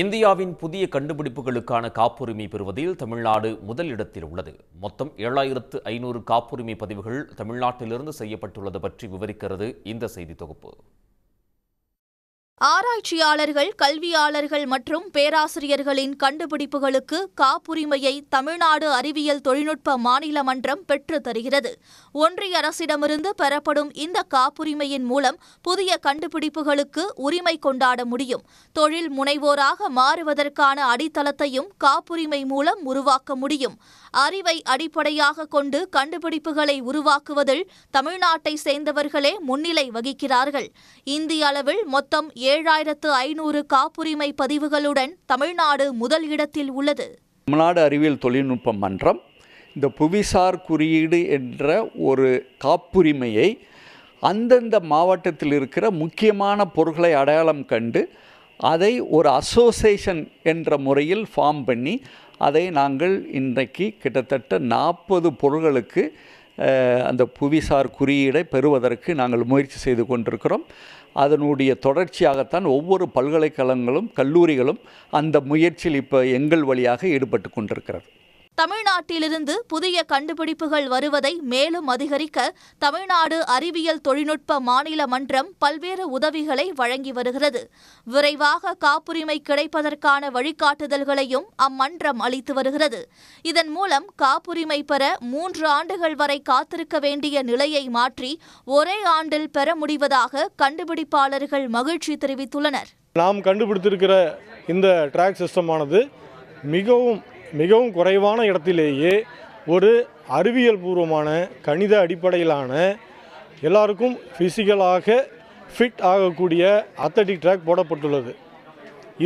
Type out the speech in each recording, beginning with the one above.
இந்தியாவின் புதிய கண்டுபிடிப்புகளுக்கான காப்புரிமை பெறுவதில் தமிழ்நாடு முதலிடத்தில் உள்ளது. மொத்தம் ஏழாயிரத்து ஐநூறு காப்புரிமை பதிவுகள் தமிழ்நாட்டிலிருந்து செய்யப்பட்டுள்ளது பற்றி விவரிக்கிறது இந்த செய்தி தொகுப்பு. ஆராய்ச்சியாளர்கள் கல்வியாளர்கள் மற்றும் பேராசிரியர்களின் கண்டுபிடிப்புகளுக்கு காப்புரிமையை தமிழ்நாடு அறிவியல் தொழில்நுட்ப மாநில மன்றம் பெற்று தருகிறது. ஒன்றிய அரசிடமிருந்து பெறப்படும் இந்த காப்புரிமையின் மூலம் புதிய கண்டுபிடிப்புகளுக்கு உரிமை கொண்டாட முடியும். தொழில் முனைவோராக மாறுவதற்கான அடித்தளத்தையும் காப்புரிமை மூலம் உருவாக்க முடியும். அறிவை அடிப்படையாக கொண்டு கண்டுபிடிப்புகளை உருவாக்குவதில் தமிழ்நாட்டை சேர்ந்தவர்களே முன்னிலை வகிக்கிறார்கள். இந்திய அளவில் மொத்தம் ஏழாயிரத்து ஐநூறு காப்புரிமை பதிவுகளுடன் தமிழ்நாடு முதல் இடத்தில் உள்ளது. தமிழ்நாடு அறிவியல் தொழில்நுட்ப மன்றம் இந்த புவிசார் குறியீடு என்ற ஒரு காப்புரிமையை அந்தந்த மாவட்டத்தில் இருக்கிற முக்கியமான பொருட்களை அடையாளம் கண்டு அதை ஒரு அசோசியேஷன் என்ற முறையில் ஃபார்ம் பண்ணி அதை நாங்கள் இன்றைக்கு கிட்டத்தட்ட நாற்பது பொருள்களுக்கு அந்த புவிசார் குறியீடை பெறுவதற்கு நாங்கள் முயற்சி செய்து கொண்டிருக்கிறோம். அதனுடைய தொடர்ச்சியாகத்தான் ஒவ்வொரு பல்கலைக்கழகங்களும் கல்லூரிகளும் அந்த முயற்சியில் இப்போ எங்கள் வழியாக ஈடுபட்டு கொண்டிருக்கிறது. தமிழ்நாட்டிலிருந்து புதிய கண்டுபிடிப்புகள் வருவதை மேலும் அதிகரிக்க தமிழ்நாடு அறிவியல் தொழில்நுட்ப மாநில மன்றம் பல்வேறு உதவிகளை வழங்கி வருகிறது. விரைவாக காப்புரிமை கிடைப்பதற்கான வழிகாட்டுதல்களையும் அம்மன்றம் அளித்து வருகிறது. இதன் மூலம் காப்புரிமை பெற மூன்று ஆண்டுகள் வரை காத்திருக்க வேண்டிய நிலையை மாற்றி ஒரே ஆண்டில் பெற முடிவதாக கண்டுபிடிப்பாளர்கள் மகிழ்ச்சி தெரிவித்துள்ளனர். நாம் கண்டுபிடித்திருக்கிற இந்த ட்ராக் சிஸ்டமானது மிகவும் மிகவும் குறைவான இடத்திலேயே ஒரு அறிவியல் பூர்வமான கணித அடிப்படையிலான எல்லாருக்கும் ஃபிசிக்கலாக ஃபிட் ஆகக்கூடிய அத்தட்டிக் ட்ராக் போடப்பட்டுள்ளது.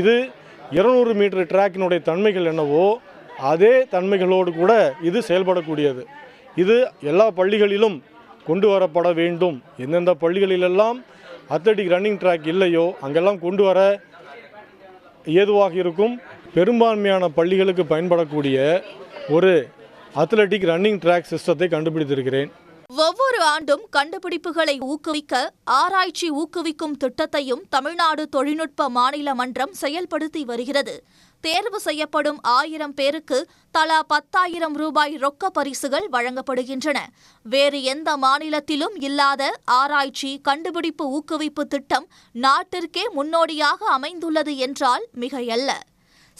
இது இருநூறு மீட்டர் ட்ராக்கினுடைய தன்மைகள் என்னவோ அதே தன்மைகளோடு கூட இது செயல்படக்கூடியது. இது எல்லா பள்ளிகளிலும் கொண்டு வரப்பட வேண்டும். எந்தெந்த பள்ளிகளிலெல்லாம் அத்லட்டிக் ரன்னிங் ட்ராக் இல்லையோ அங்கெல்லாம் கொண்டு வர ஏதுவாக இருக்கும். பெரும்பான்மையான பள்ளிகளுக்கு பயன்படக்கூடிய ஒரு அத்லெட்டிக் ரன்னிங் ட்ராக் சிஸ்டத்தை கண்டுபிடித்திருக்கிறேன். ஒவ்வொரு ஆண்டும் கண்டுபிடிப்புகளை ஊக்குவிக்க ஆராய்ச்சி ஊக்குவிக்கும் திட்டத்தையும் தமிழ்நாடு தொழில்நுட்ப மாநில மன்றம் செயல்படுத்தி வருகிறது. தேர்வு செய்யப்படும் ஆயிரம் பேருக்கு தலா பத்தாயிரம் ரூபாய் ரொக்க பரிசுகள் வழங்கப்படுகின்றன. வேறு எந்த மாநிலத்திலும் இல்லாத ஆராய்ச்சி கண்டுபிடிப்பு ஊக்குவிப்பு திட்டம் நாட்டிற்கே முன்னோடியாக அமைந்துள்ளது என்றால் மிகையல்ல.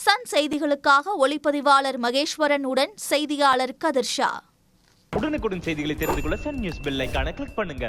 சன் செய்திகளுக்காக ஒளிப்பதிவாளர் மகேஸ்வரன் உடன் செய்தியாளர் கதிர்ஷா. உடனுக்குடன் செய்திகளை தெரிந்து கொள்ள சன் நியூஸ் பெல் ஐகானை கிளிக் பண்ணுங்க.